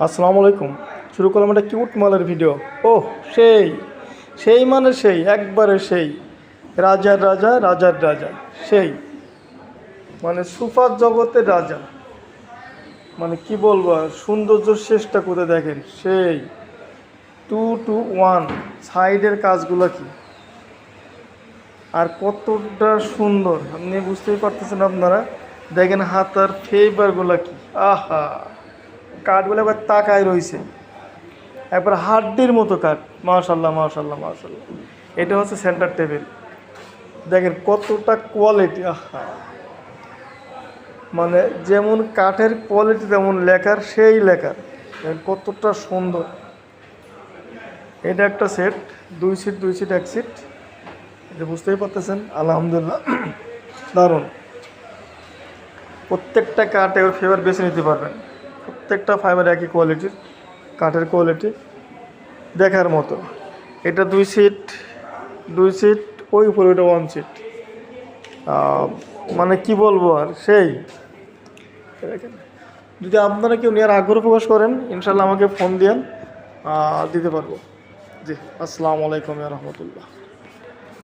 আসসালামু আলাইকুম। শুরু করলাম একটা কিউট মালের ভিডিও ও সেই সেই মানে সেই, একবারে সেই। রাজার রাজা রাজার রাজা, সেই। মানে সুপার জগতের রাজা। মানে কি বলব সৌন্দর্য শেষটা কোথায় দেখেন? সেই। টু টু ওয়ান, সাইডের কাজগুলো কি? আর কতটা সুন্দর, আপনি বুঝতেই পারতেছেন আপনারা। দেখেন হাতার ফেবারগুলো কি? আহা! কাঠগুলো একবার তাকায় রয়েছে একবার হাড্ডির মতো কাঠ। মাশাল্লাহ মাশাল্লাহ মাশাল্লাহ এটা হচ্ছে সেন্টার টেবিল দেখেন কতটা কোয়ালিটি আহা। মানে যেমন কাঠের কোয়ালিটি তেমন লেখার, সেই লেখার। কতটা সুন্দর। এটা একটা সেট দুই সিট দুই সিট এক সিট এটা বুঝতেই পারতেছেন, আলহামদুলিল্লাহ। দারুণ। প্রত্যেকটা কাঠ এবার ফেভার বেছে নিতে পারবেন। প্রত্যেকটা ফাইবার একই কোয়ালিটির কাঠের কোয়ালিটি দেখার মতো। এটা দুই সিট দুই সিট ওই উপরে ওইটা ওয়ান সিট মানে কি বলব আর, সেই। যদি আপনারা কেউ নেওয়ার আগ্রহ প্রকাশ করেন ইনশাল্লাহ আমাকে ফোন দিয়েন দিতে পারব। জি, আসসালামু আলাইকুম রহমতুল্লাহ।